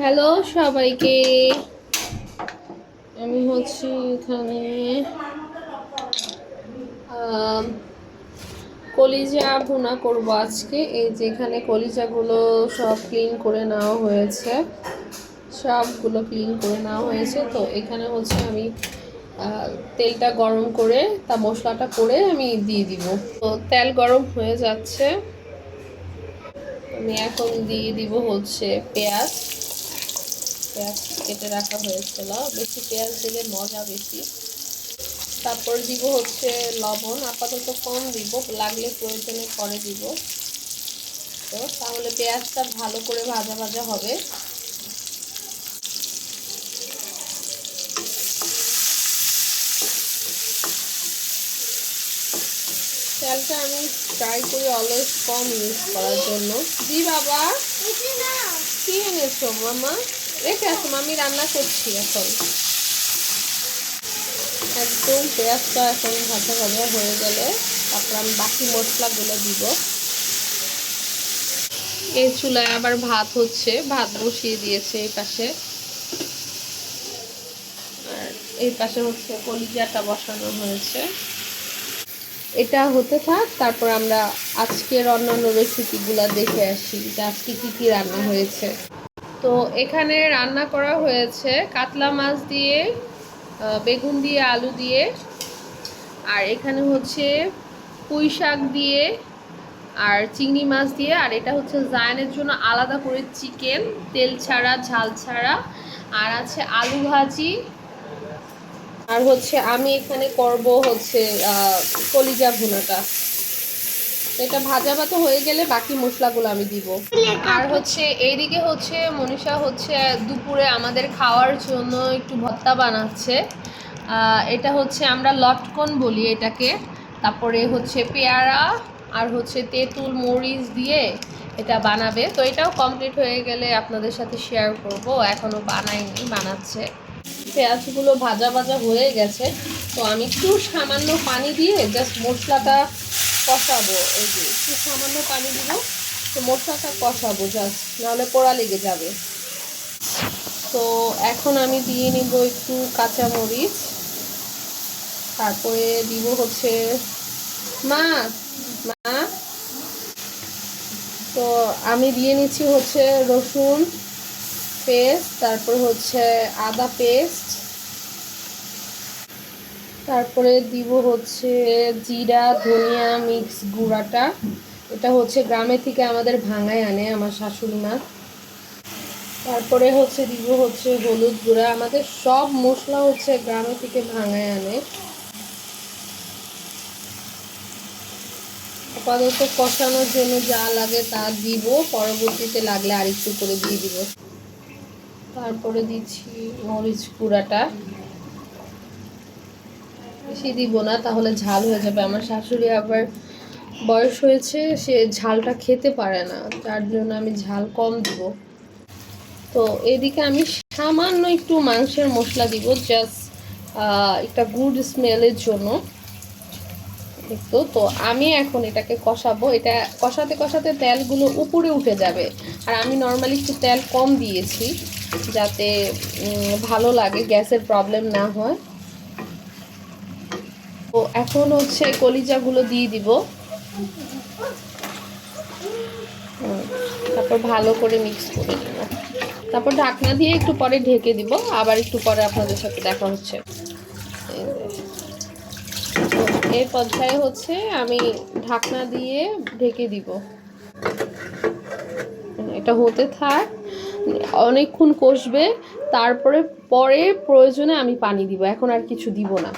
Hello সবাইকে। আমি হচ্ছি এখানে কলিজা ভুনা করব আজকে। এই যে এখানে কলিজাগুলো সব ক্লিন করে নেওয়া হয়েছে। সবগুলো ক্লিন করে নেওয়া হয়েছে। তো এখানে হচ্ছে আমি তেলটা গরম করে, তা মশলাটা করে আমি দিয়ে দিব। তো তেল গরম হয়ে যাচ্ছে। আমি এখন দিয়ে দিব হচ্ছে পেঁয়াজ। পেঁয়াজ কেটে রাখা হয়েছিল বেশি পেঁয়াজ দিলে মজা বেশি। তারপর দিব হচ্ছে লবণ। আপাতত কম দিব, লাগলে প্রয়োজনে পরে দিব। তো তাহলে পেঁয়াজটা ভালো করে ভাজা ভাজা হবে। তেলটা আমি ট্রাই করি অলওয়েজ কম ইউজ করার জন্য। জি বাবা। কি এনেছো মামা? রেখে আসো আমি রান্না করছি এখন। একদম পেঁয়াজটা এখন ভাজা ভাজা হয়ে গেলে তারপর আমি বাকি মশলাগুলো দিব। এই চুলায় আবার ভাত হচ্ছে, ভাত বসিয়ে দিয়েছে এই পাশে। আর এই পাশে হচ্ছে কলিজাটা বসানো হয়েছে। এটা হতে থাক, তারপর আমরা আজকের অন্যান্য রেসিপিগুলো দেখে আসি, যে আজকে কী কী রান্না হয়েছে। তো এখানে রান্না করা হয়েছে কাতলা মাছ দিয়ে বেগুন দিয়ে, আলু দিয়ে, আর এখানে হচ্ছে পুঁই শাক দিয়ে আর চিংড়ি মাছ দিয়ে, আর এটা হচ্ছে জায়নের জন্য আলাদা করে চিকেন, তেল ছাড়া, ঝাল ছাড়া, আর আছে আলু ভাজি। আর হচ্ছে আমি এখানে করব হচ্ছে কলিজা ভুনাটা। এটা ভাজা ভাজা হয়ে গেলে বাকি মশলাগুলো আমি দিব। আর হচ্ছে এইদিকে হচ্ছে মনীষা হচ্ছে দুপুরে আমাদের খাওয়ার জন্য একটু ভর্তা বানাচ্ছে। এটা হচ্ছে আমরা লটকন বলি এটাকে। তারপরে হচ্ছে পেয়ারা আর হচ্ছে তেঁতুল, মরিচ দিয়ে এটা বানাবে। তো এটাও কমপ্লিট হয়ে গেলে আপনাদের সাথে শেয়ার করব। এখনও বানাইনি বানাচ্ছে। পেঁয়াজগুলো ভাজা ভাজা হয়ে গেছে। তো আমি একটু সামান্য পানি দিয়ে জাস্ট মশলাটা কষাবো, এই যে একটু সামান্য পানি দিব তো মশলাটা কষাবো জাস্ট নাহলে পোড়া লেগে যাবে। তো এখন আমি দিয়ে নিব একটু কাঁচা মরিচ তারপরে দিব হচ্ছে মা মা। তো আমি দিয়ে নিচ্ছি হচ্ছে রসুন পেস্ট, তারপর হচ্ছে আদা পেস্ট তারপরে দিব হচ্ছে জিরা, ধনিয়া মিক্স গুঁড়াটা। এটা হচ্ছে গ্রামে থেকে আমাদের ভাঙায় আনে আমার শাশুড়ি মা। তারপরে হচ্ছে দিব হচ্ছে হলুদ গুঁড়া। আমাদের সব মশলা হচ্ছে গ্রামে থেকে ভাঙায় আনে। আপাতত কষানোর জন্য যা লাগে তা দিব। পরবর্তীতে লাগলে আরেকটু করে দিয়ে দিব। তারপরে দিচ্ছি মরিচ গুঁড়াটা। বেশি দিব না, তাহলে ঝাল হয়ে যাবে। আমার শাশুড়ি আবার বয়স হয়েছে, সে ঝালটা খেতে পারে না তার জন্য আমি ঝাল কম দিব। তো এদিকে আমি সামান্য একটু মাংসের মশলা দিব জাস্ট একটা গুড স্মেলের জন্য। একটু তো আমি এখন এটাকে কষাবো। এটা কষাতে কষাতে তেলগুলো উপরে উঠে যাবে। আর আমি নর্মালি একটু তেল কম দিয়েছি, যাতে ভালো লাগে, গ্যাসের প্রবলেম না হয়। তো এখন হচ্ছে কলিজাগুলো দিয়ে দিব। তারপর ভালো করে মিক্স করে দিব তারপর ঢাকনা দিয়ে একটু পরে ঢেকে দিব, আবার একটু পরে আপনাদের সাথে দেখা হচ্ছে। এই পর্যায়ে হচ্ছে আমি ঢাকনা দিয়ে ঢেকে দিব। এটা হতে থাক, অনেকক্ষণ কষবে, তারপরে পরে প্রয়োজনে আমি পানি দিব, এখন আর কিছু দিব না।